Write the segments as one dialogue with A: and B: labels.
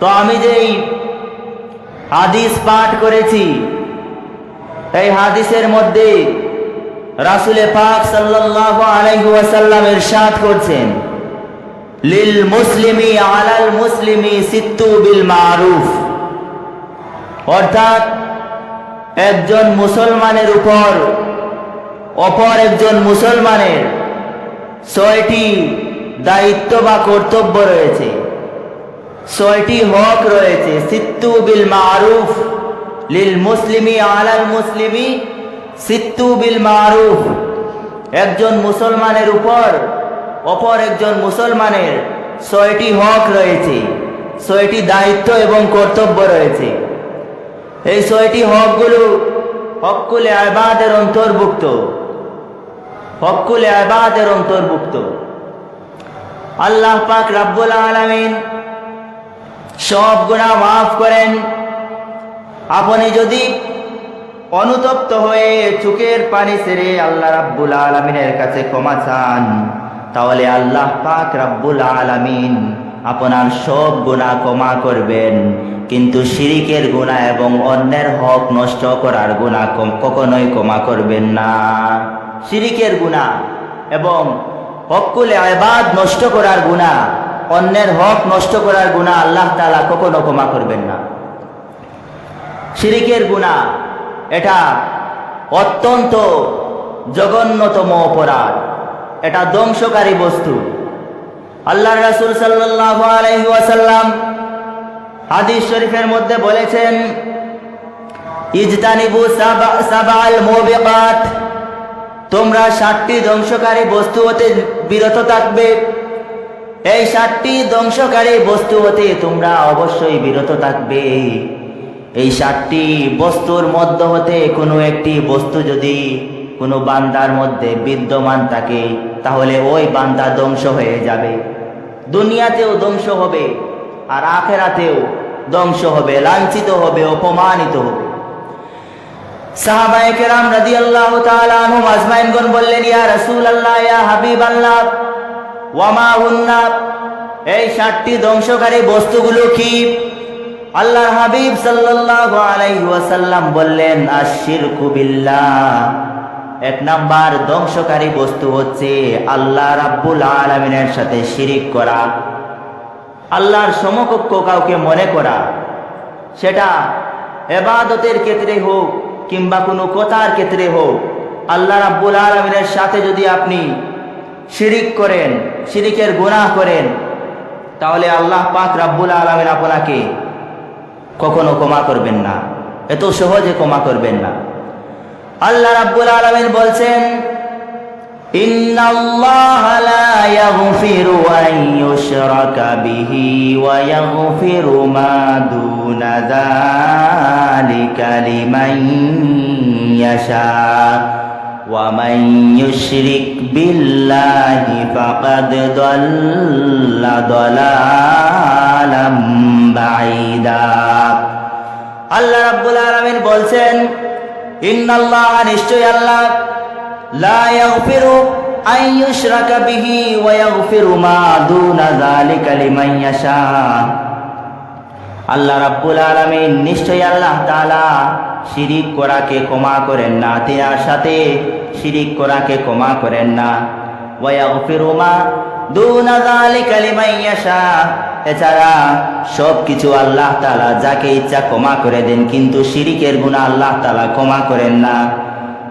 A: তো আমি যেই হাদিস পাঠ করেছি, এই হাদিসের মধ্যে রাসুলে পাক সাল্লাল্লাহু আলাইহি ওয়াসাল্লাম ইরশাদ করছেন, লিল মুসলিমি আলাল মুসলিমি সিত্তু বিল মারুফ। অর্থাৎ একজন মুসলমানের উপর অপর একজন মুসলমানের ছয়টি দায়িত্ব বা কর্তব্য রয়েছে। ছয়টি হক রয়েছে। সিত্তু বিল মারুফ লিল মুসলিমি আলাল মুসলিমি। সিত্তু বিল মারুফ একজন মুসলমানের উপর, অপর একজন মুসলমানের। ছয়টি হক রয়েছে। ছয়টি দায়িত্ব এবং কর্তব্য রয়েছে। এই ছয়টি হকগুলো হকুলে আবাদের অন্তর্ভুক্ত। হকুলে আবাদের অন্তর্ভুক্ত। আল্লাহ পাক রাব্বুল আলামিন সব গুণা মাফ করেন। আপনি যদি অনুতপ্ত হয়ে চুকের পানি সেরে আল্লাহ রাব্বুল আলমিনের কাছে ক্ষমা চান, তাহলে আল্লাহ পাক রাব্বুল আলামিন আপনার সব গুণা ক্ষমা করবেন। কিন্তু শিরিকের গুণা এবং অন্যের হক নষ্ট করার গুণা কখনোই ক্ষমা করবেন না। শিরিকের গুণা এবং হকুলে আবাদ নষ্ট করার গুণা অন্যের হক নষ্ট করার গুণা আল্লাহ তালা কখনো ক্ষমা করবেন না। শিরিকের গুণা, এটা অত্যন্ত জঘন্যতম অপরাধ। এটা ধ্বংসকারী বস্তু। আল্লাহ রাসুল সাল্লাহ আলহিহাসাল্লাম হাদিস শরীফের মধ্যে বলেছেন, ইজতানিবু সাবাল তোমরা ষাটটি ধ্বংসকারী বস্তু হতে বিরত থাকবে। এই সাতটি ধ্বংসকারী বস্তু হতে তোমরা অবশ্যই বিরত থাকবে। এই সাতটি বস্তুর মধ্য হতে কোনো একটি বস্তু যদি কোনো বান্দার মধ্যে বিদ্যমান থাকে, তাহলে ওই বান্দা ধ্বংস হয়ে যাবে। দুনিয়াতেও ধ্বংস হবে, আর আখেরাতেও ধ্বংস হবে, লাঞ্ছিত হবে, অপমানিত হবে। সাহাবায়ে কেরাম রাদিয়াল্লাহু তাআলা আনহুম আজমাইনগণ বললেন, ইয়া রাসূলুল্লাহ, ইয়া হাবিবাল্লাহ ওয়ামা এই ষাটটি ধ্বংসকারী বস্তুগুলো কি? আল্লাহ হাবিব ওয়াসাল্লাম বললেন এক নাম্বার ধ্বংসকারী বস্তু হচ্ছে আল্লাহ রাব্বুল আলামিনের সাথে শিরিক করা। আল্লাহর সমকক্ষ কাউকে মনে করা। সেটা এবাদতের ক্ষেত্রে হোক কিংবা কোনো কথার ক্ষেত্রে হোক, আল্লাহ রাব্বুল আলমিনের সাথে যদি আপনি শিরিক করেন শিরিকের গুনাহ করেন তাহলে আল্লাহ পাক রাব্বুল আলমিন আপনাকে কখনো ক্ষমা করবেন না এত সহজে ক্ষমা করবেন না আল্লাহ রাব্বুল আলমিন বলছেন إن الله لا يغفر أن يشرك به ويغفر ما دون ذلك لمن يشاء ومن يشرك بالله فقد ضل ضلالا بعيدا আল্লাহ রাব্বুল আলামিন বলছেন ইন্নাল্লাহ নিশ্চয় আল্লাহ লা ইয়াগফিরু আন ইউশরাকা বিহি ওয়া ইয়াগফিরু মা দুনা যালিকা লিমান ইয়াশা আল্লাহ রাব্বুল আলামিন নিশ্চয় আল্লাহ তাআলা শিরিক করাকে ক্ষমা করেন না। দেয়ার সাথে শিরিক করাকে ক্ষমা করেন না। ওয়াগফিরুমা দুনা যালিকা লিমান ইয়াশা। এছাড়া সব কিছু আল্লাহ তালা যাকে ইচ্ছা ক্ষমা করে দেন, কিন্তু শিরিকের গুণা আল্লাহ তালা ক্ষমা করেন না।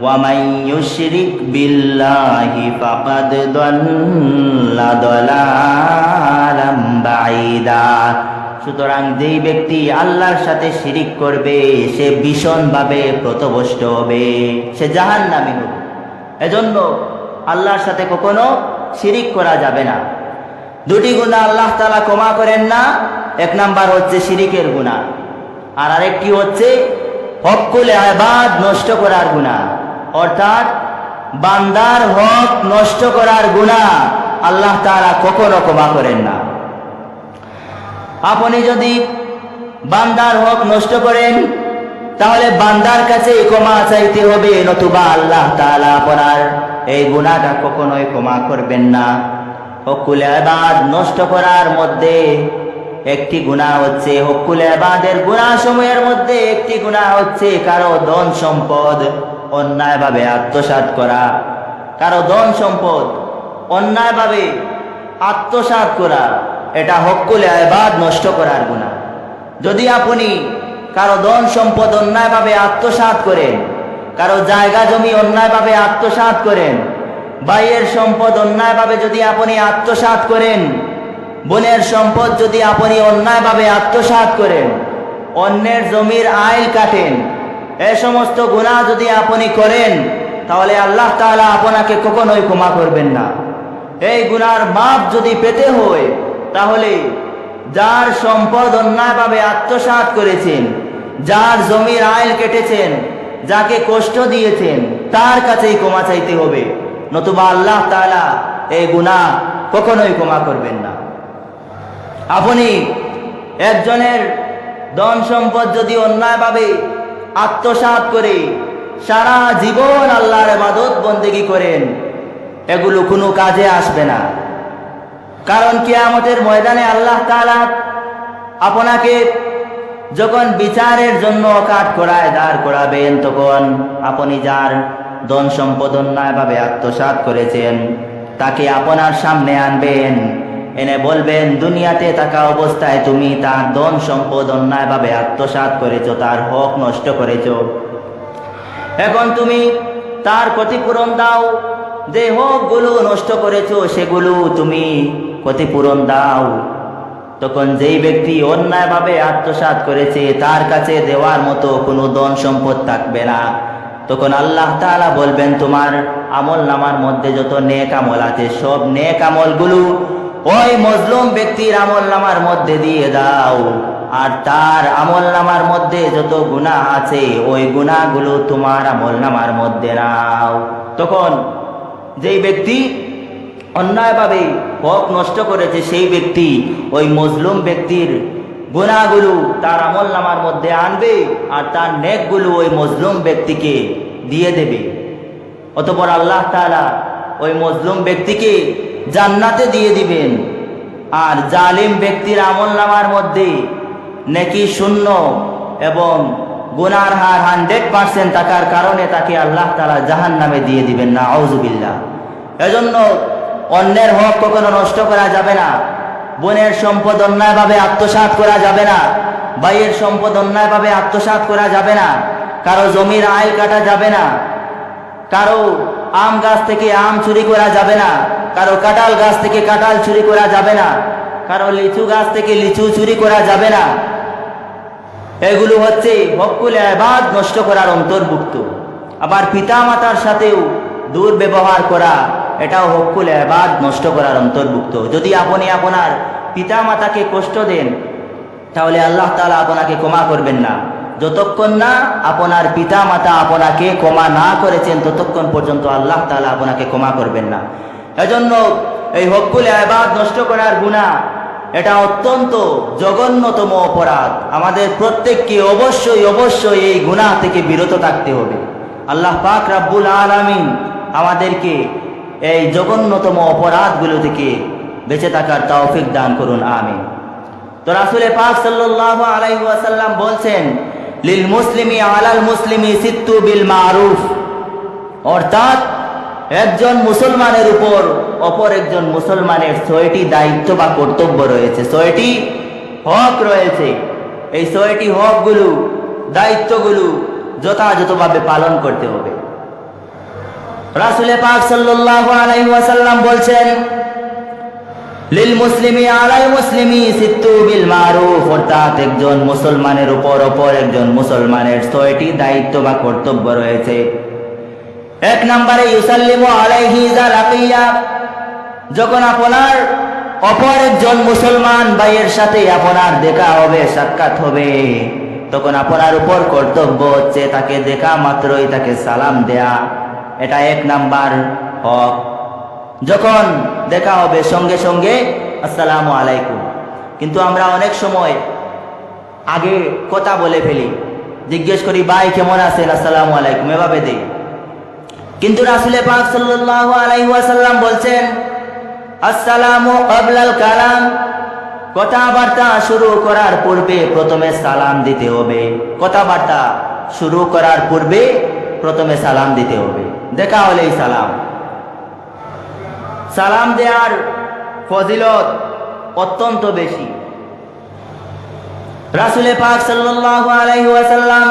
A: ওয়ামাই ইউশরিক বিল্লাহি ফাকাদ দাল্লা দালালাম বাঈদা। সুতরাং যেই ব্যক্তি আল্লাহর সাথে শিরিক করবে, সে ভীষণভাবে প্রতবষ্ট হবে। সে জাহান নামে হবে এজন্য আল্লাহর সাথে কখনো শিরিক করা যাবে না। দুটি গুণা আল্লাহ তালা ক্ষমা করেন না। এক নাম্বার হচ্ছে শিরিকের গুণা আর আরেকটি হচ্ছে হকুল আবাদ নষ্ট করার গুণা অর্থাৎ বান্দার হক নষ্ট করার গুণা আল্লাহ তারা কখনো ক্ষমা করেন না। আপনি যদি বান্দার হক নষ্ট করেন, তাহলে বান্দার কাছে ক্ষমা চাইতে হবে, নতুবা আল্লাহ তাআলা আপনার এই গুণাটা কখনোই ক্ষমা করবেন না। হকুল আবাদ নষ্ট করার মধ্যে একটি গুণা হচ্ছে, হকুল আবাদের গুণা সময়ের মধ্যে একটি গুণা হচ্ছে কারও ধন সম্পদ, অন্যায়ভাবে আত্মসাৎ করা। কারও ধন সম্পদ, অন্যায়ভাবে আত্মসাৎ করা। এটা হকুল এবাদ নষ্ট করার গুণা যদি আপনি কারও ধন সম্পদ অন্যায়ভাবে আত্মসাৎ করেন, কারও জায়গা জমি অন্যায়ভাবে আত্মসাৎ করেন, ভাইয়ের সম্পদ অন্যায়ভাবে যদি আপনি আত্মসাৎ করেন, বোনের সম্পদ যদি আপনি অন্যায়ভাবে আত্মসাৎ করেন, অন্যের জমির আইল কাটেন, এ সমস্ত গুণা যদি আপনি করেন, তাহলে আল্লাহ তাআলা আপনাকে কখনোই ক্ষমা করবেন না। এই গুনার মাপ যদি পেতে হয় তাহলে যার সম্পদ অন্যায়ভাবে আত্মসাৎ করেছেন, যার জমির আইল কেটেছেন, যাকে কষ্ট দিয়েছেন, তার কাছেই ক্ষমা চাইতে হবে। নতুবা আল্লাহ তাআলা এই গুনাহ কখনোই ক্ষমা করবেন না। আপনি একজনের ধন সম্পদ যদি অন্যায়ভাবে আত্মসাৎ করে সারা জীবন আল্লাহর ইবাদত বন্দেগি করেন, এগুলো কোনো কাজে আসবে না। কারণ কিয়ামতের ময়দানে আল্লাহ তাআলা আপনাকে যখন বিচারের জন্য কাঠ করায় দাঁড় করাবেন, তখন আপনি যার ধন সম্পদ অন্যায়ভাবে আত্মসাৎ করেছেন, তাকে আপনার সামনে আনবেন। এনে বলবেন, দুনিয়াতে থাকা অবস্থায় তুমি তার ধন সম্পদ অন্যায়ভাবে আত্মসাৎ করেছ, তার হক নষ্ট করেছ। এখন তুমি তার ক্ষতিপূরণ দাও যে হকগুলো নষ্ট করেছ, সেগুলো তুমি ক্ষতিপূরণ দাও। তখন যেই ব্যক্তি অন্যায়ভাবে আত্মসাৎ করেছে, তার কাছে দেওয়ার মতো কোনো ধন সম্পদ থাকবে না। তখন আল্লাহ তাআলা বলবেন, তোমার আমল নামার মধ্যে যত নেক আমল আছে, সব নেক আমলগুলো ওই মজলুম ব্যক্তির আমল নামার মধ্যে দিয়ে দাও। আর তার আমল নামার মধ্যে যত গুনাহ আছে, ওই গুনাহগুলো তোমার আমল নামার মধ্যে নাও। তখন যেই ব্যক্তি অন্যায়ভাবে হক নষ্ট করেছে, সেই ব্যক্তি ওই মজলুম ব্যক্তির গুণাগুলো তার আমল নামার মধ্যে আনবে আর তার নেকগুলো ওই মজলুম ব্যক্তিকে দিয়ে দেবে। অতপর আল্লাহ তাআলা ওই মজলুম ব্যক্তিকে জান্নাতে দিয়ে দিবেন। আর জালিম ব্যক্তির আমল নামার মধ্যে নেকি শূন্য এবং গুনার হার হান্ড্রেড পার্সেন্ট থাকার কারণে তাকে আল্লাহ তালা জাহান নামে দিয়ে দিবেন না আউজুবিল্লা এজন্য অন্যের হক কখনো নষ্ট করা যাবে না, বোনের সম্পদ অন্যায়ভাবে আত্মসাৎ করা যাবে না, ভাইয়ের সম্পদ অন্যায়ভাবে আত্মসাৎ করা যাবে না, কারও জমির আয় কাটা যাবে না, কারও আম গাছ থেকে আম চুরি করা যাবে না, কারও কাঁঠাল গাছ থেকে কাঁঠাল চুরি করা যাবে না, কারও লিচু গাছ থেকে লিচু চুরি করা যাবে না এগুলো হচ্ছে হকুল এবাদ নষ্ট করার অন্তর্ভুক্ত। আবার পিতা মাতার সাথেও দুর্ব্যবহার করা, এটাও হকুল এবাদ নষ্ট করার অন্তর্ভুক্ত। যদি আপনি আপনার পিতা মাতাকে কষ্ট দেন, তাহলে আল্লাহ তালা আপনাকে ক্ষমা করবেন না। যতক্ষণ না আপনার পিতা মাতা আপনাকে ক্ষমা না করেছেন, ততক্ষণ পর্যন্ত আল্লাহ তালা আপনাকে ক্ষমা করবেন না। এজন্য এই হকুল এবাদ নষ্ট করার গুণা এটা অত্যন্ত জঘন্যতম অপরাধ। আমাদের প্রত্যেককে অবশ্যই অবশ্যই এই গুনাহ থেকে বিরত থাকতে হবে। আল্লাহ পাক রাব্বুল আলামিন আমাদেরকে এই জঘন্যতম অপরাধগুলো থেকে বেঁচে থাকার তৌফিক দান করুন, আমিন। তো রাসূলে পাক সাল্লাল্লাহু আলাইহি ওয়াসাল্লাম বলছেন, লিল মুসলিমি আলাল মুসলিমি সিত্তু বিল মারুফ। অর্থাৎ একজন মুসলমানের উপর, অপর একজন মুসলমানের ছয়টি দায়িত্ব বা কর্তব্য রয়েছে। ছয়টি হক রয়েছে। এই ছয়টি হকগুলো, দায়িত্বগুলো যথাযথভাবে পালন করতে হবে। রাসুলে পাক সাল্লাল্লাহু আলাইহি ওয়াসাল্লাম বলছেন, লিল মুসলিমি আলাল মুসলিমি সিত্তু বিল মারুফ, অর্থাৎ একজন মুসলমানের উপর, অপর একজন মুসলমানের ছয়টি দায়িত্ব বা কর্তব্য রয়েছে। এক নম্বরে ইউসাল্লিমু আলাইহি ইজা লাকিয়া যখন আপনার অপর একজন মুসলমান ভাইয়ের সাথে আপনার দেখা হবে, সাক্ষাৎ হবে, তখন আপনার উপর কর্তব্য হচ্ছে তাকে দেখা মাত্রই তাকে সালাম দেয়া। এটা এক নাম্বার হক। যখন দেখা হবে, সঙ্গে সঙ্গে আসসালামু আলাইকুম। কিন্তু আমরা অনেক সময় আগে কথা বলে ফেলি, জিজ্ঞেস করি, ভাই, কেমন আছেন? আসসালামু আলাইকুম। এভাবে দেই। কিন্তু রাসুলে পাক সাল্লাল্লাহু আলাইহি ওয়াসাল্লাম বলছেন, আসসালামু ক্বাবলাল কালাম। কথাবার্তা শুরু করার পূর্বে প্রথমে সালাম দিতে হবে। কথাবার্তা শুরু করার পূর্বে প্রথমে সালাম দিতে হবে। দেখা হলেই সালাম। সালাম দেওয়ার ফজিলত অত্যন্ত বেশি। রাসুলে পাক সাল্লাল্লাহু আলাইহি ওয়াসাল্লাম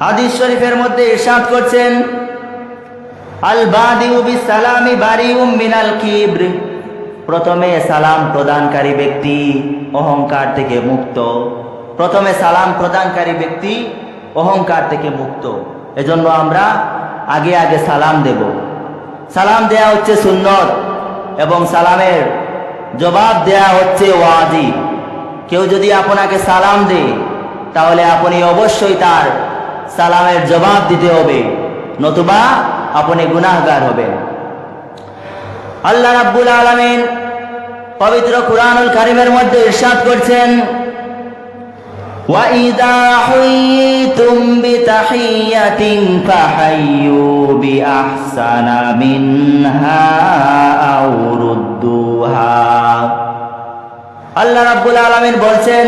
A: হাদিস শরীফের মধ্যে ইরশাদ করছেন বারিউম মিনাল প্রথমে সালাম প্রদানকারী ব্যক্তি অহংকার থেকে মুক্ত। প্রথমে সালাম প্রদানকারী ব্যক্তি অহংকার থেকে মুক্ত। এজন্য আমরা আগে আগে সালাম দেব। সালাম দেয়া হচ্ছে সুন্নত এবং সালামের জবাব দেয়া হচ্ছে ওয়াজিব কেউ যদি আপনাকে সালাম দেয় তাহলে আপনি অবশ্যই তার সালামের জবাব দিতে হবে। নতুবা আপনি গুনাহগার হবেন আল্লাহ রাব্বুল আলামিন পবিত্র কুরআনুল কারীমের মধ্যে ইরশাদ করছেন وَإِذَا حُيِّيتُمْ بِتَحِيَّةٍ فَحَيُّوا بِأَحْسَنَ مِنْهَا أَوْ رُدُّوهَا আল্লাহ রাব্বুল আলামিন বলছেন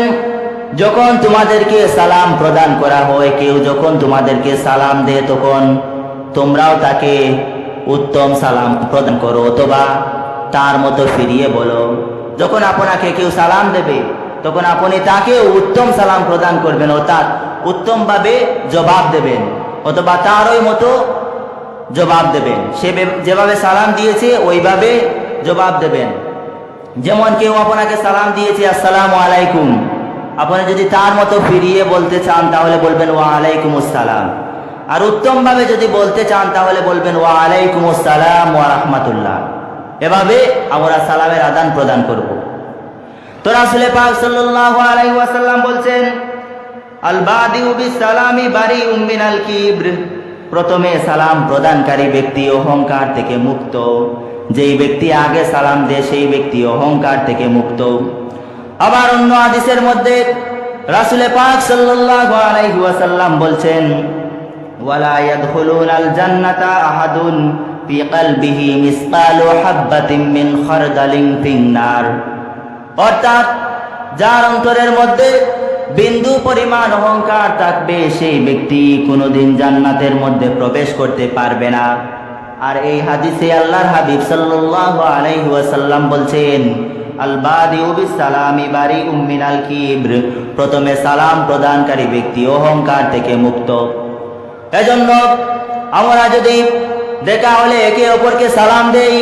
A: যখন তোমাদেরকে সালাম প্রদান করা হয় কেউ যখন তোমাদেরকে সালাম দেয় তখন তোমরাও তাকে উত্তম সালাম প্রদান করো, অথবা তার মতো ফিরিয়ে বলো। যখন আপনাকে কেউ সালাম দেবে, তখন আপনি তাকে উত্তম সালাম প্রদান করবেন, অর্থাৎ উত্তমভাবে জবাব দেবেন, অথবা তার ওই মতো জবাব দেবেন। সে যেভাবে সালাম দিয়েছে, ওইভাবে জবাব দেবেন। যেমন কেউ আপনাকে সালাম দিয়েছে, আসসালামু আলাইকুম। আপনি যদি তার মতো ফিরিয়ে বলতে চান, তাহলে বলবেন, ওয়া আলাইকুম আসসালাম। আর উত্তমভাবে যদি বলতে চান, তাহলে বলবেন ওয়া আলাইকুম আসসালাম ওয়া রাহমাতুল্লাহ। এভাবে আমরা সালামের আদান প্রদান করব। তো রাসূল পাক সাল্লাল্লাহু আলাইহি ওয়াসাল্লাম বলছেন আল বাদিউ বিস সালামি বারিউম মিনাল কিব্র। প্রথমে সালাম প্রদানকারী ব্যক্তি অহংকার থেকে মুক্ত। যেই ব্যক্তি আগে সালাম দেয়, সেই ব্যক্তি অহংকার থেকে মুক্ত। আবার অন্য হাদিসের মধ্যে রাসূল পাক সাল্লাল্লাহু আলাইহি ওয়াসাল্লাম বলছেন ওয়ালা ইয়াদখুলুনাল জান্নাতা আহাদুন ফি কলবিহি মিসকালু হাববাতিন মিন খারদালিন ফিন নার অর্থাৎ যার অন্তরের মধ্যে বিন্দু পরিমাণ অহংকার থাকবে, সেই ব্যক্তি কোনোদিন জান্নাতের মধ্যে প্রবেশ করতে পারবে না। আর এই হাদিসে আল্লাহর হাবিব সাল্লাল্লাহু আলাইহি বলছেন আল কিব্র। প্রথমে সালাম প্রদানকারী ব্যক্তি অহংকার থেকে মুক্ত। এজন্য আমরা যদি দেখা হলে একে অপরকে সালাম দেই,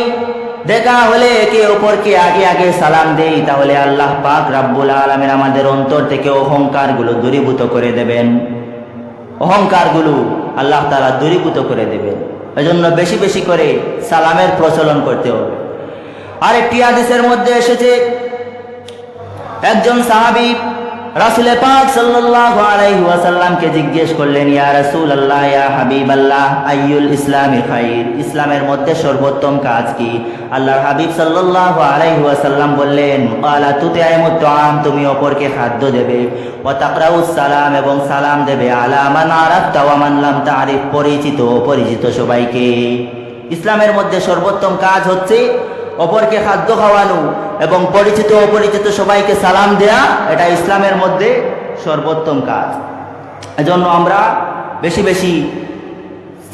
A: দেখা হলে একে অপরকে আগে আগে সালাম দেই, তাহলে আল্লাহ পাক রাব্বুল আলামিন আমাদের অন্তর থেকে অহংকারগুলো দূরীভূত করে দেবেন। অহংকারগুলো আল্লাহ তাআলা দূরীভূত করে দেবেন। এজন্য বেশি বেশি করে সালামের প্রচলন করতে হবে। আর একটি হাদিসের মধ্যে এসেছে, একজন সাহাবী রাসূলে পাক সাল্লাল্লাহু আলাইহি ওয়াসাল্লামকে জিজ্ঞেস করলেন, ইয়া রাসূলুল্লাহ, ইয়া হাবিবাল্লাহ, আইয়ুল ইসলামি খাইর? ইসলামের মধ্যে সর্বোত্তম কাজ কি? আল্লাহর হাবিব সাল্লাল্লাহু আলাইহি ওয়াসাল্লাম বললেন ক্বালা তুতিআইমুত তুআম তুমি অপরকে খাদ্য দেবে। ওয়া তাকরাউস সালাম, এবং সালাম দেবে। আলা মান আরাফতা ওয়া মান লাম তারিফ পরিচিত অপরিচিত সবাইকে। ইসলামের মধ্যে সর্বোত্তম কাজ হচ্ছে অপরকে খাদ্য খাওয়ানো। এবং পরিচিত অপরিচিত সবাইকে সালাম দেয়া, এটা ইসলামের মধ্যে সর্বোত্তম কাজ। এজন্য আমরা বেশি বেশি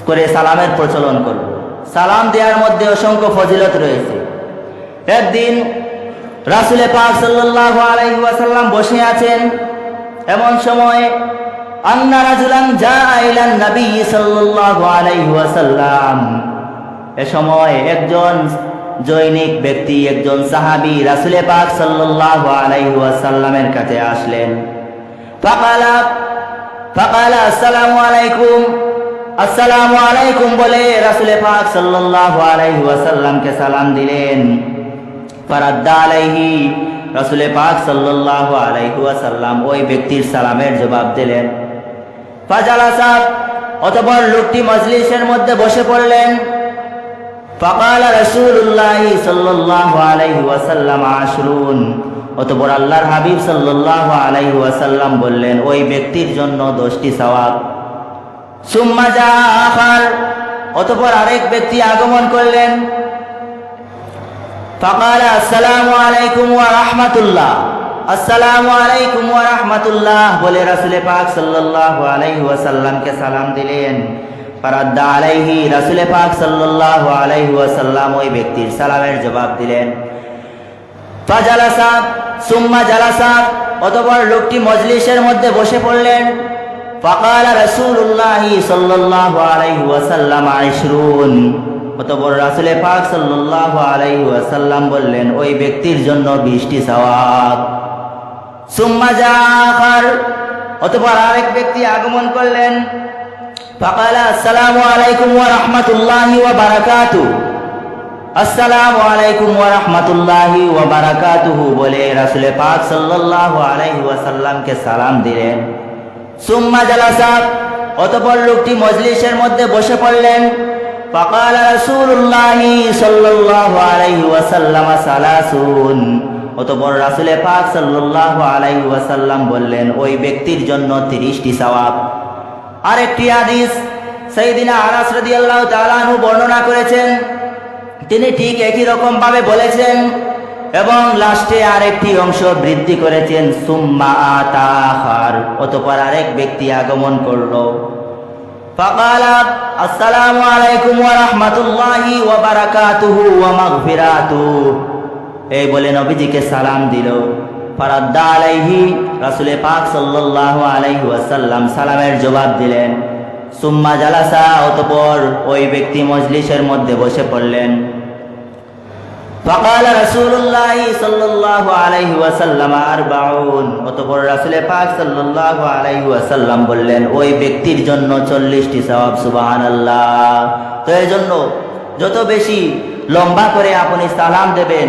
A: করে সালামের প্রচলন করব। সালাম দেওয়ার মধ্যে অসংখ্য ফজিলত রয়েছে। একদিন রাসুলে পাক সাল্লাল্লাহু আলাইহি ওয়াসাল্লাম বসে আছেন, এমন সময় যা আইলান নবী এ সময় একজন জৈনিক ব্যক্তি একজন সাহাবী রাসুলে পাক সাল্লাল্লাহু আলাইহি ওয়াসাল্লামের কাছে আসলেন। ফাকালা ফাকালা, আসসালামু আলাইকুম। আসসালামু আলাইকুম বলে রাসুলে পাক সাল্লাল্লাহু আলাইহি ওয়াসাল্লামকে সালাম দিলেন। ফারাদ্দা আলাইহি রাসুলে পাক সাল্লাল্লাহু আলাইহি ওয়াসাল্লাম ওই ব্যক্তির সালামের জবাব দিলেন। ফাজালাসা, অতঃপর লোকটি মজলিসের মধ্যে বসে পড়লেন। فقال رسول الله صلى الله عليه وسلم عشرون অতঃপর আল্লাহর হাবিব সাল্লাল্লাহু আলাইহি ওয়াসাল্লাম বললেন ওই ব্যক্তির জন্য দশটি সওয়াব সুম্মা জা আখার অতঃপর আরেক ব্যক্তি আগমন করলেন فقال السلام عليكم ورحمة الله আসসালামু আলাইকুম ওয়া রাহমাতুল্লাহ বলে রাসূল পাক সাল্লাল্লাহু আলাইহি ওয়াসাল্লামকে সালাম দিলেন ফারাদ্দা আলাইহি রাসূল পাক সাল্লাল্লাহু আলাইহি ওয়াসাল্লাম ওই ব্যক্তির সালামের জবাব দিলেন। ফাজালাসা, সুম্মা জালাসা, অতঃপর লোকটি মজলিসের মধ্যে বসে পড়লেন। ফাকালা রাসূলুল্লাহ সাল্লাল্লাহু আলাইহি ওয়াসাল্লাম আশরুন অতঃপর রাসূল পাক সাল্লাল্লাহু আলাইহি ওয়াসাল্লাম বললেন, ওই ব্যক্তির জন্য 20টি সওয়াব। সুম্মা জাআখার, অতঃপর আরেক ব্যক্তি আগমন করলেন। আসসালামু আলাইকুম ওয়া রাহমাতুল্লাহি ওয়া বারাকাতুহু আসসালামু আলাইকুম ওয়া রাহমাতুল্লাহি ওয়া বলে রাসূল পাক সাল্লাল্লাহু আলাইহি ওয়াসাল্লামকে সালাম দিলেন। সুম্মা জালাসা, অতঃপর লোকটি মজলিসের মধ্যে বসে পড়লেন। ফাকালা রাসূলুল্লাহি সাল্লাল্লাহু আলাইহি ওয়াসাল্লাম সালাসুন। অতঃপর রাসূল পাক সাল্লাল্লাহু আলাইহি ওয়াসাল্লাম বললেন, ওই ব্যক্তির জন্য 30টি সওয়াব। আরেকটি হাদিস সাইয়েদিনা আনাস রাদিয়াল্লাহু তাআলা আনহু বর্ণনা করেছেন। তিনি ঠিক একই রকম ভাবে বলেছেন এবং লাস্টে আরেকটি অংশ বৃদ্ধি করেছেন, সুম্মা আতাহার অতপর আরেক ব্যক্তি আগমন করল। ফাকালা, আসসালামু আলাইকুম ওয়া রাহমাতুল্লাহি ওয়া বারাকাতুহু ওয়া এই বলে নবীজিকে সালাম দিল। ফারাদ্দা আলাইহি রাসূলে পাক সাল্লাল্লাহু আলাইহি ওয়াসাল্লাম সালামের জবাব দিলেন সুম্মা জালাসা অতপর ওই ব্যক্তি মজলিসের মধ্যে বসে পড়লেন فقال رسول الله صلى الله عليه وسلم أربعون অতঃপর রাসূল পাক সাল্লাল্লাহু আলাইহি ওয়াসাল্লাম বললেন ওই ব্যক্তির জন্য 40টি সওয়াব সুবহানাল্লাহ তো এর জন্য যত বেশি লম্বা করে আপনি সালাম দেবেন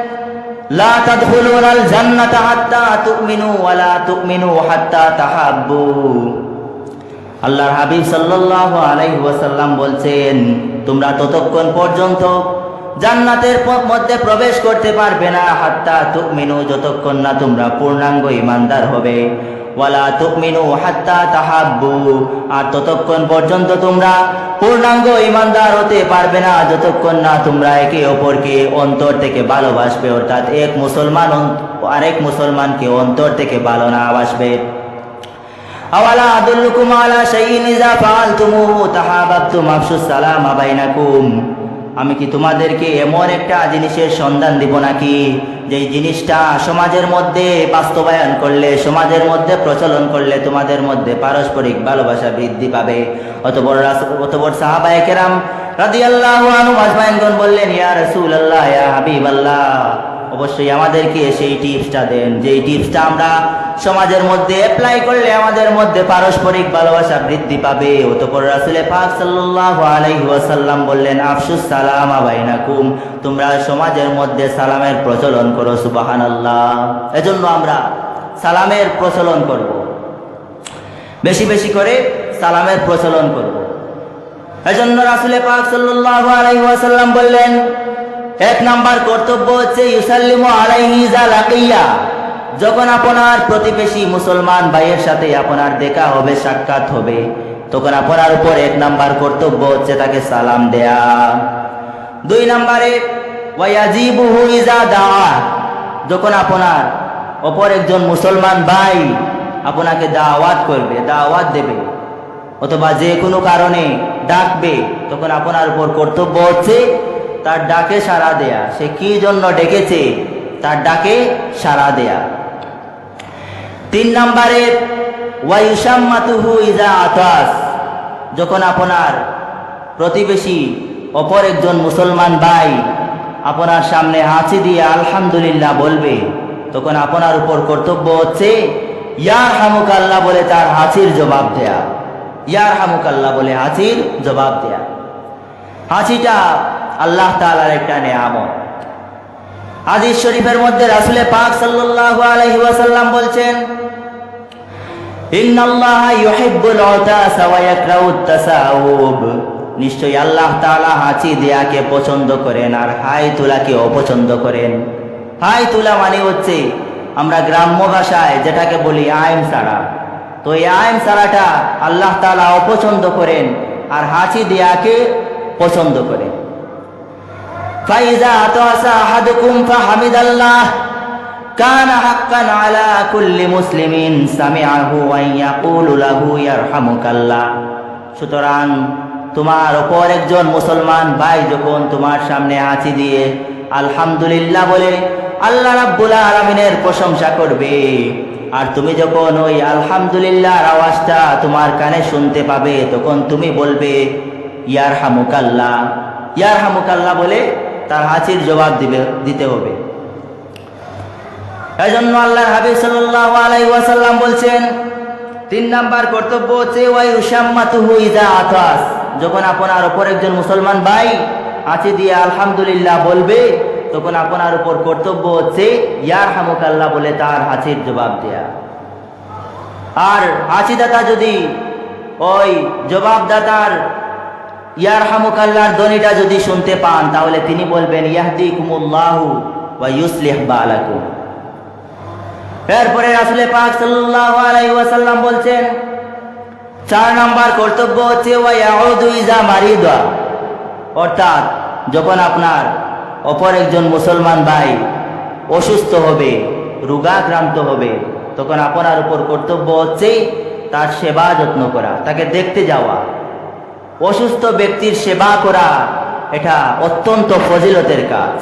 A: তাদখুলুনাল জান্নাতা হাত্তা তুমিনু ওয়া লা তুমিনু হাত্তা তাহাব্বু। আল্লাহর হাবিব সাল্লাল্লাহু আলাইহি ওয়াসাল্লাম বলছেন, তোমরা ততক্ষণ পর্যন্ত জান্নাতের মধ্যে প্রবেশ করতে পারবে না হাত্তা তুমিনু যতক্ষণ না তোমরা পূর্ণাঙ্গ ইমানদার হবে। ওয়ালা তুমিনু হাত্তা তাহাব্বু। আর ততক্ষণ পর্যন্ত তোমরা পূর্ণাঙ্গ ইমানদার হতে পারবে না, যতক্ষণ না তোমরা একে অপরকে অন্তর থেকে ভালোবাসবে, অর্থাৎ এক মুসলমান আরেক মুসলমানকে অন্তর থেকে ভালো না বাসবে। আওয়ালা আদুল্লুকুম আলা শাইইন ইযা ফাআলতুমুহু তাহাবাবতুম আফশুস সালামা বাইনাকুম। আমি কি তোমাদেরকে এমন একটা জিনিসের সন্ধান দিব নাকি? যে জিনিসটা সমাজের মধ্যে বাস্তবায়ন করলে, সমাজের মধ্যে প্রচলন করলে তোমাদের মধ্যে পারস্পরিক ভালোবাসা বৃদ্ধি পাবে। অতবর রাস- অতবর সাহাবায়ে কেরাম রাদিয়াল্লাহু আজমাইনগণ বললেন, ইয়া রাসূলুল্লাহ হাবিব হাবিবাল্লাহ। অবশ্যই আমাদেরকে সেই টিপসটা দেন। যেই টিপসটা আমরা সমাজের মধ্যে অ্যাপ্লাই করলে আমাদের মধ্যে পারস্পরিক ভালোবাসা বৃদ্ধি পাবে। অতঃপর রাসূলে পাক সাল্লাল্লাহু আলাইহি ওয়াসাল্লাম বললেন, আফসুস সালাম বাইনাকুম। তোমরা সমাজের মধ্যে সালামের প্রচলন করো, সুবহানাল্লাহ। এজন্য আমরা সালামের প্রচলন করব। বেশি বেশি করে সালামের প্রচলন করব। এজন্য রাসূলে পাক সাল্লাল্লাহু আলাইহি ওয়াসাল্লাম বললেন এক নাম্বার কর্তব্য হচ্ছে ইউসাল্লিমু আলাইহি যা যখন আপনার প্রতিবেশী মুসলমান ভাইয়ের সাথে আপনার দেখা হবে, সাক্ষাৎ হবে, তখন আপনার উপর এক নাম্বার কর্তব্য হচ্ছে তাকে সালাম দেয়া। দুই নাম্বারে, ওয়াজিবুহু ইজা দাওয়া যখন আপনার অপর একজন মুসলমান ভাই আপনাকে দাওয়াত করবে, দাওয়াত দেবে, অথবা যে কোনো কারণে ডাকবে, তখন আপনার উপর কর্তব্য হচ্ছে তার ডাকে সাড়া দেয়া। সে কি জন্য ডেকেছে? তার ডাকে সাড়া দেয়া। তিন নম্বরে, ওয়াইসাম্মাতুহু ইজা আতাস। যখন আপনার প্রতিবেশী অপর একজন মুসলমান ভাই আপনার সামনে হাঁচি দিয়ে আলহামদুলিল্লাহ বলবে, তখন আপনার উপর কর্তব্য হচ্ছে ইয়ার হামুকাল্লাহ বলে তার হাঁচির জবাব দেয়া। ইয়ার হামুকাল্লাহ বলে হাঁচির জবাব দেয়া। হাঁচিটা আল্লাহ তালার একটা নেয়ামত। হাদিস শরীফের মধ্যে রাসুলে পাক সাল্লাল্লাহু আলাইহি ওয়াসাল্লাম বলছেন নিশ্চয়ই আল্লাহ তাআলা হাঁচি দেয়াকে পছন্দ করেন আর হাই তোলাকে অপছন্দ করেন। হাই তোলা মানে হচ্ছে আমরা গ্রাম্য ভাষায় যেটাকে বলি আইম সারা। তো এই আইম সারাটা আল্লাহ তাআলা অপছন্দ করেন আর হাঁচি দেয়াকে পছন্দ করেন। فإذا أتوس أحدكم فحمد الله كان حقا على كل مسلم سمعه أن يقول له يرحمك الله সুতরাং তোমার ওপর একজন মুসলমান ভাই যখন তোমার সামনে হাঁচি দিয়ে আলহামদুলিল্লাহ বলে আল্লাহ রাব্বুল আলামিনের প্রশংসা করবে আর তুমি যখন ওই আলহামদুলিল্লাহর আওয়াজটা তোমার কানে শুনতে পাবে তখন তুমি বলবে ইয়ার হামুকাল্লাহ ইয়ার হামুকাল্লাহ বলে তার হাসির জবাব দিবে, দিতে হবে। এই জন্য আল্লাহ হাবিব সাল্লাল্লাহু আলাইহি ওয়াসাল্লাম বলছেন, তিন নাম্বার কর্তব্য হচ্ছে, ওয়াই উসাম্মাতুহু ইজা আতাস। যখন আপনার উপর একজন মুসলমান ভাই হাঁচি দিয়ে আলহামদুলিল্লাহ বলবে, তখন আপনার উপর কর্তব্য হচ্ছে ইয়ার হামুকাল্লাহ বলে তার হাসির জবাব দেয়া। আর হাঁচিদাতা যদি ওই জবাবদাতার ইয়ার হামুকাল্লার ধ্বনিটা যদি শুনতে পান, তাহলে তিনি বলবেন ইয়াহদি কুমুল্লাহু ওয়া ইউসলিহ বালাকুম। এরপরে রাসুলে পাক সাল্লাল্লাহু আলাইহি ওয়াসাল্লাম বলছেন, চার নাম্বার কর্তব্য হচ্ছে, ওয়া ইয়াউদু ইজা মারিদা। অর্থাৎ, যখন আপনার অপর একজন মুসলমান ভাই অসুস্থ হবে, রোগাক্রান্ত হবে, তখন আপনার উপর কর্তব্য হচ্ছে তার সেবা যত্ন করা, তাকে দেখতে যাওয়া। অসুস্থ ব্যক্তির সেবা করা, এটা অত্যন্ত ফজিলতের কাজ।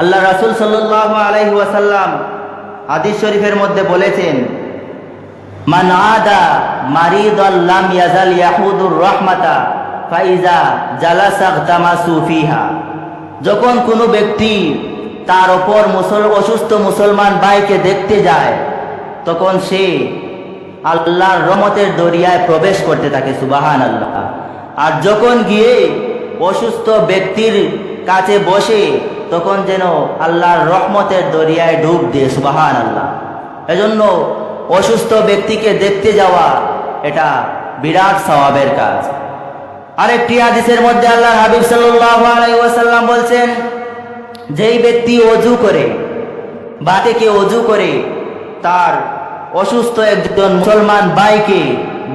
A: আল্লাহ রাসুল সাল্লাহ আলাইহি ওয়াসাল্লাম হাদিস শরীফের মধ্যে বলেছেন, মান আদা মারিদ আল্লাম ইয়াজাল ইয়াহুদুর রহমাতা, ফাইজা জালাসাগতামাসু ফিহা। যখন কোনো ব্যক্তি তার ওপর মুসল, অসুস্থ মুসলমান ভাইকে দেখতে যায়, তখন সে আল্লাহর রহমতের দরিয়ায় প্রবেশ করতে থাকে সুবাহান আল্লাহ আর যখন গিয়ে অসুস্থ ব্যক্তির কাছে বসে, তখন যেন আল্লাহর রহমতের দরিয়ায় ডুব দিয়ে সুবাহান আল্লাহ এজন্য অসুস্থ ব্যক্তিকে দেখতে যাওয়া, এটা বিরাট স্বভাবের কাজ। আরেকটি হাদিসের মধ্যে আল্লাহ হাবিব আলাইহি বলছেন, যেই ব্যক্তি অজু করে বা থেকে অজু করে, তার অসুস্থ একজন মুসলমান ভাইকে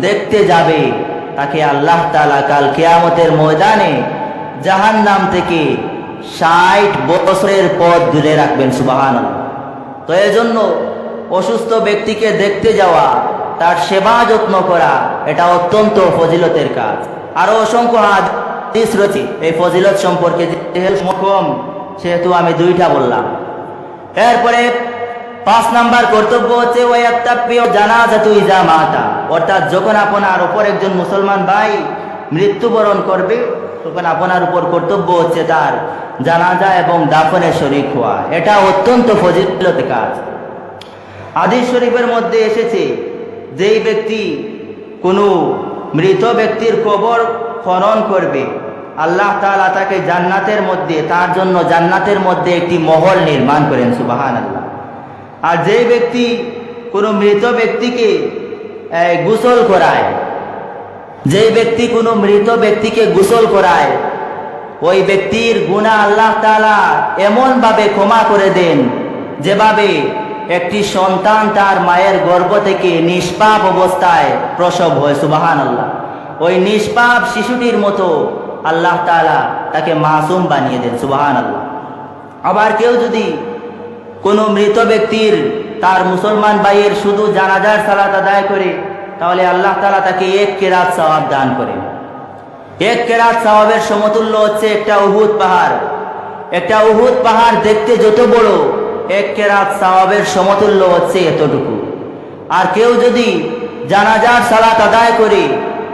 A: দেখতে যাবে তাকে আল্লাহ তালা কাল কেয়ামতের ময়দানে জাহান্নাম থেকে ষাট বছরের পথ দূরে রাখবেন সুবাহান তো এজন্য অসুস্থ ব্যক্তিকে দেখতে যাওয়া তার সেবা যত্ন করা এটা অত্যন্ত ফজিলতের কাজ আরও অসংখ্য হাদিস রয়েছে এই ফজিলত সম্পর্কে সেহেতু আমি দুইটা বললাম এরপরে পাঁচ নাম্বার কর্তব্য হচ্ছে ওই একটা প্রিয় জানাজাতু ইজা মাতা অর্থাৎ যখন আপনার ওপর একজন মুসলমান ভাই মৃত্যুবরণ করবে, তখন আপনার উপর কর্তব্য হচ্ছে তার জানাজা এবং দাফনে শরিক হওয়া। এটা অত্যন্ত ফজিলত কাজ। আদিস শরীফের মধ্যে এসেছে, যেই ব্যক্তি কোনো মৃত ব্যক্তির কবর খনন করবে, আল্লাহ তাআলা তাকে জান্নাতের মধ্যে, তার জন্য জান্নাতের মধ্যে একটি মহল নির্মাণ করেন সুবাহান আল্লাহ আর যে ব্যক্তি কোনো মৃত ব্যক্তিকে গোসল করায় যে ব্যক্তি কোনো মৃত ব্যক্তিকে গোসল করায়, ওই ব্যক্তির গুণা আল্লাহ তাআলা এমনভাবে ক্ষমা করে দেন যেভাবে একটি সন্তান তার মায়ের গর্ভ থেকে নিষ্পাপ অবস্থায় প্রসব হয় সুবাহান আল্লাহ ওই নিষ্পাপ শিশুটির মতো আল্লাহ তাআলা তাকে মাসুম বানিয়ে দেন সুবাহান আল্লাহ আবার কেউ যদি কোনো মৃত ব্যক্তির তার মুসলমান ভাইয়ের শুধু জানাজার সালাত আদায় করে, তাহলে আল্লাহ তাআলা তাকে এক কেরাত সওয়াব দান করেন। এক কেরাত সওয়াবের সমতুল্য হচ্ছে একটা উহুদ পাহাড়। একটা উহুদ পাহাড় দেখতে যত বড়, এক কেরাত সওয়াবের সমতুল্য হচ্ছে এতটুকু। আর কেউ যদি জানাজার সালাত আদায় করে,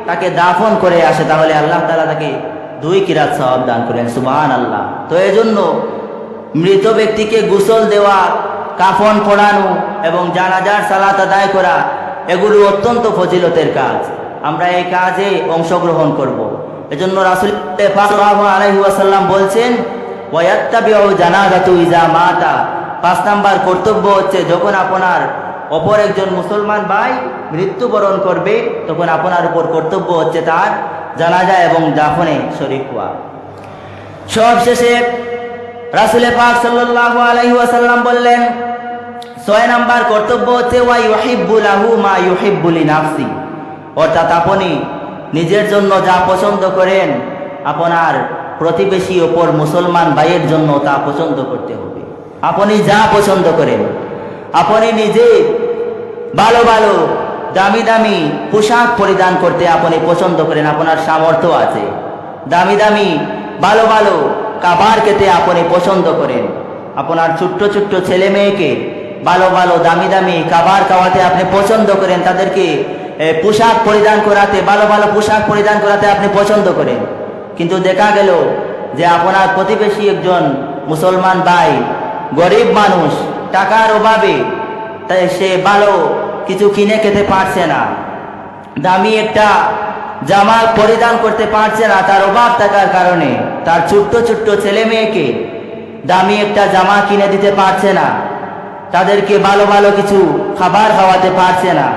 A: তাকে দাফন করে আসে, তাহলে আল্লাহ তাআলা তাকে দুই কিরাত সওয়াব দান করেন। সুবহান আল্লাহ তো এজন্য মৃত ব্যক্তিকে গোসল দেওয়া, কাফন পড়ানো এবং জানাজার সালাত আদায় করা, এগুলো অত্যন্ত ফজিলতের কাজ। আমরা এই কাজে অংশগ্রহণ করব। এজন্য রাসুল আলাইহি ওয়াসাল্লাম বলছেন জানাজাতু ইজা মাতা। পাঁচ নাম্বার কর্তব্য হচ্ছে, যখন আপনার অপর একজন মুসলমান ভাই মৃত্যুবরণ করবে, তখন আপনার উপর কর্তব্য হচ্ছে তার জানাজা এবং দাফনে শরীক হওয়া। সব শেষে রাসুলে পাক সাল্লাল্লাহু আলাইহি ওয়াসাল্লাম বললেন, ছয় নাম্বার কর্তব্য হচ্ছে, ওয়া ইউহিব্বুলাহু মা ইউহিব্বুলি নাফসি অর্থাৎ আপনি নিজের জন্য যা পছন্দ করেন, আপনার প্রতিবেশী ওপর মুসলমান ভাইয়ের জন্য তা পছন্দ করতে হবে। আপনি যা পছন্দ করেন, আপনি নিজে ভালো ভালো, দামি দামি পোশাক পরিধান করতে আপনি পছন্দ করেন, আপনার সামর্থ্য আছে। দামি দামি, ভালো ভালো খাবার খেতে আপনি পছন্দ করেন। আপনার ছোট্ট ছোট্ট ছেলে মেয়েকে ভালো ভালো দামি দামি খাবার খাওয়াতে আপনি পছন্দ করেন, তাদেরকে পোশাক পরিধান করাতে, ভালো ভালো পোশাক পরিধান করাতে আপনি পছন্দ করেন। কিন্তু দেখা গেল যে আপনার প্রতিবেশী একজন মুসলমান ভাই গরিব মানুষ, টাকার অভাবে তাই সে ভালো কিছু কিনে খেতে পারছে না। দামি একটা জামা পরিধান করতে পারছে না, তার অভাব থাকার কারণে। তার ছোট্ট ছোট্ট ছেলে মেয়েকে দামি একটা জামা কিনে দিতে পারছে না। তাদেরকে ভালো ভালো কিছু খাবার খাওয়াতে পারছে না।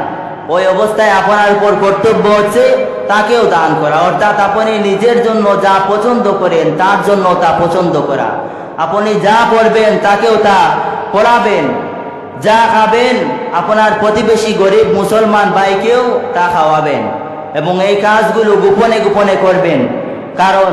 A: ওই অবস্থায় আপনার উপর কর্তব্য হচ্ছে তাকেও দান করা। অর্থাৎ আপনি নিজের জন্য যা পছন্দ করেন, তার জন্য তা পছন্দ করা। আপনি যা পড়বেন তাকেও তা পড়াবেন যা খাবেন, আপনার প্রতিবেশী গরিব মুসলমান ভাইকেও তা খাওয়াবেন এবং এই কাজগুলো গোপনে গোপনে করবেন। কারণ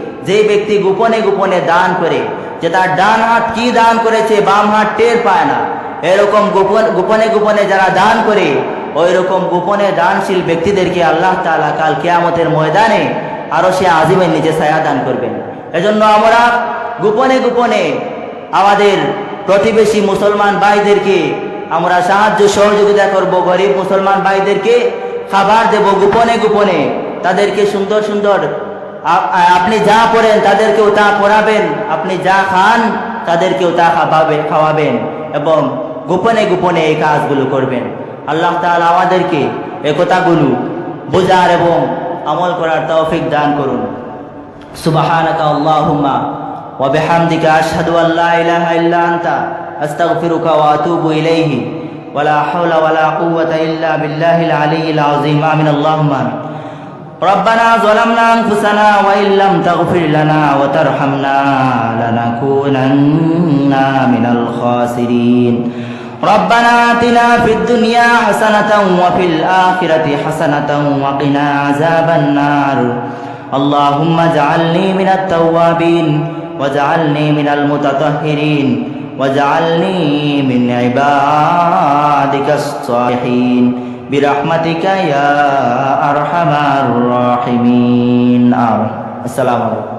A: যে ব্যক্তি গোপনে গোপনে দান করে, যে তার ডান হাত কি দান করেছে, বাম হাত টের পায় না। এরকম গোপন, গোপনে গোপনে যারা দান করে ওই রকম গোপনে দানশীল ব্যক্তিদেরকে আল্লাহ তাআলা কাল কেয়ামতের ময়দানে আরও সে আজিমের নিচে ছায়া দান করবেন। এজন্য আমরা গোপনে গোপনে আমাদের প্রতিবেশী মুসলমান ভাইদেরকে আমরা সাহায্য সহযোগিতা করব, গরিব মুসলমান ভাইদেরকে খাবার দেব, গোপনে গোপনে তাদেরকে সুন্দর সুন্দর আপনি যা পড়েন তাদেরকেও তা পড়াবেন আপনি যা খান তাদেরকেও তা খাওয়াবেন খাওয়াবেন এবং গোপনে গোপনে এই কাজগুলো করবেন আল্লাহ তাআলা আমাদেরকে একতাগুলো বোঝার এবং আমল করার তৌফিক দান করুন سبحانك اللهم وبحمدك أشهد أن لا إله إلا أنت أستغفرك وأتوب إليه ولا حول ولا قوة إلا بالله العلي العظيم آمين اللهم آمين ربنا ظلمنا أنفسنا وإن لم تغفر لنا وترحمنا لنكونن من الخاسرين. ربنا آتنا في الدنيا حسنة وفي الآخرة حسنة وقنا عذاب النار. اللهم اجعلني من التوابين واجعلني من المتطهرين واجعلني من عبادك الصالحين. বিরাহমাতিকা ইয়া আরহামার রাহিমিন। আসসালামু আলাইকুম।